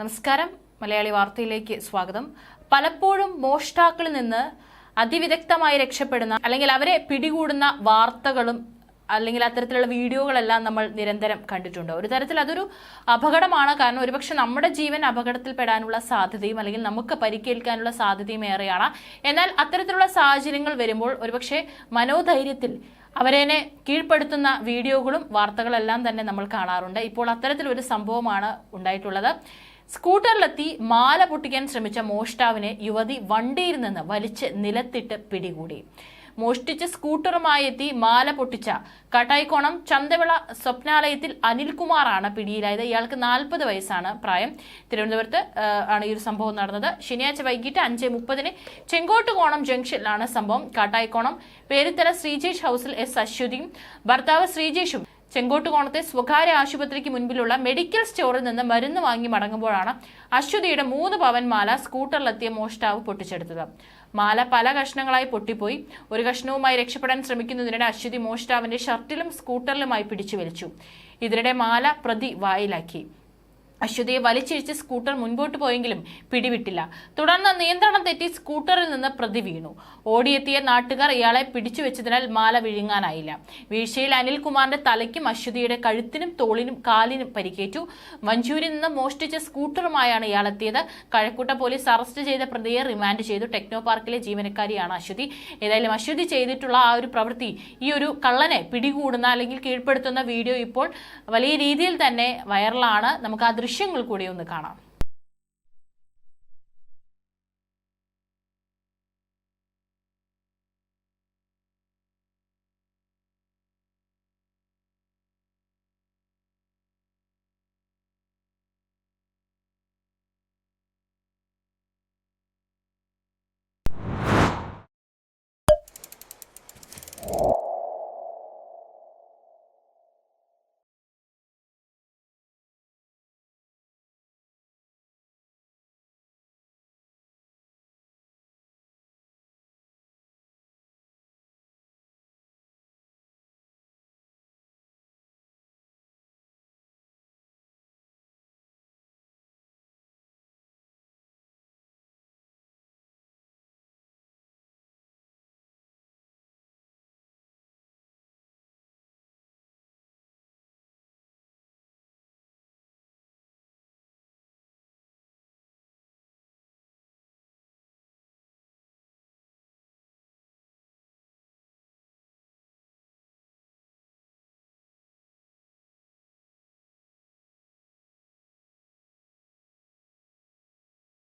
നമസ്കാരം. മലയാളി വാർത്തയിലേക്ക് സ്വാഗതം. പലപ്പോഴും മോഷ്ടാക്കളിൽ നിന്ന് അതിവിദഗ്ധമായി രക്ഷപ്പെടുന്ന അല്ലെങ്കിൽ അവരെ പിടികൂടുന്ന വാർത്തകളും അല്ലെങ്കിൽ അത്തരത്തിലുള്ള വീഡിയോകളെല്ലാം നമ്മൾ നിരന്തരം കണ്ടിട്ടുണ്ട്. ഒരു തരത്തിൽ അതൊരു അപകടമാണ്. കാരണം ഒരുപക്ഷെ നമ്മുടെ ജീവൻ അപകടത്തിൽപ്പെടാനുള്ള സാധ്യതയും അല്ലെങ്കിൽ നമുക്ക് പരിക്കേൽക്കാനുള്ള സാധ്യതയും ഏറെയാണ്. എന്നാൽ അത്തരത്തിലുള്ള സാഹചര്യങ്ങൾ വരുമ്പോൾ ഒരുപക്ഷെ മനോധൈര്യത്തിൽ അവരെന്നെ കീഴ്പ്പെടുത്തുന്ന വീഡിയോകളും വാർത്തകളെല്ലാം തന്നെ നമ്മൾ കാണാറുണ്ട്. ഇപ്പോൾ അത്തരത്തിലൊരു സംഭവമാണ് ഉണ്ടായിട്ടുള്ളത്. സ്കൂട്ടറിലെത്തി മാല പൊട്ടിക്കാൻ ശ്രമിച്ച മോഷ്ടാവിനെ യുവതി വണ്ടിയിൽ നിന്ന് വലിച്ച് നിലത്തിട്ട് പിടികൂടി. മോഷ്ടിച്ച സ്കൂട്ടറുമായി എത്തി മാല പൊട്ടിച്ച കട്ടായിക്കോണം ചന്തവിള സ്വപ്നാലയത്തിൽ അനിൽകുമാറാണ് പിടിയിലായത്. ഇയാൾക്ക് നാൽപ്പത് വയസ്സാണ് പ്രായം. തിരുവനന്തപുരത്ത് ആണ് ഈ ഒരു സംഭവം നടന്നത്. ശനിയാഴ്ച വൈകിട്ട് അഞ്ച് മുപ്പതിന് ചെങ്കോട്ടുകോണം ജംഗ്ഷനിലാണ് സംഭവം. കാട്ടായിക്കോണം പേരുത്തല ശ്രീജേഷ് ഹൗസിൽ എസ് അശ്വതിയും ഭർത്താവ് ശ്രീജേഷും ചെങ്കോട്ടുകോണത്തെ സ്വകാര്യ ആശുപത്രിക്ക് മുൻപിലുള്ള മെഡിക്കൽ സ്റ്റോറിൽ നിന്ന് മരുന്ന് വാങ്ങി മടങ്ങുമ്പോഴാണ് അശ്വതിയുടെ മൂന്ന് പവൻ മാല സ്കൂട്ടറിലെത്തിയ മോഷ്ടാവ് പൊട്ടിച്ചെടുത്തത്. മാല പല കഷ്ണങ്ങളായി പൊട്ടിപ്പോയി. ഒരു കഷ്ണവുമായി രക്ഷപ്പെടാൻ ശ്രമിക്കുന്നതിനിടെ അശ്വതി മോഷ്ടാവിന്റെ ഷർട്ടിലും സ്കൂട്ടറിലുമായി പിടിച്ചു വലിച്ചു ഇതിനിടെ മാല പ്രതി വായിലാക്കി. അശ്വതിയെ വലിച്ചിഴിച്ച് സ്കൂട്ടർ മുൻപോട്ട് പോയെങ്കിലും പിടിവിട്ടില്ല. തുടർന്ന് നിയന്ത്രണം തെറ്റി സ്കൂട്ടറിൽ നിന്ന് പ്രതി വീണു. ഓടിയെത്തിയ നാട്ടുകാർ ഇയാളെ പിടിച്ചു വെച്ചതിനാൽ മാല വിഴുങ്ങാനായില്ല. വീഴ്ചയിൽ അനിൽകുമാറിന്റെ തലയ്ക്കും അശ്വതിയുടെ കഴുത്തിനും തോളിനും കാലിനും പരിക്കേറ്റു. മഞ്ചൂരിൽ നിന്ന് മോഷ്ടിച്ച സ്കൂട്ടറുമായാണ് ഇയാൾ എത്തിയത് കഴക്കൂട്ട പോലീസ് അറസ്റ്റ് ചെയ്ത പ്രതിയെ റിമാൻഡ് ചെയ്തു. ടെക്നോ പാർക്കിലെ ജീവനക്കാരിയാണ് അശ്വതി. ഏതായാലും അശ്വതി ചെയ്തിട്ടുള്ള ആ ഒരു പ്രവൃത്തി ഈ ഒരു കള്ളനെ പിടികൂടുന്ന അല്ലെങ്കിൽ കീഴ്പ്പെടുത്തുന്ന വീഡിയോ ഇപ്പോൾ വലിയ രീതിയിൽ തന്നെ വൈറലാണ്. നമുക്ക് ആ ദൃശ്യങ്ങൾ കൂടി ഒന്ന് കാണാം you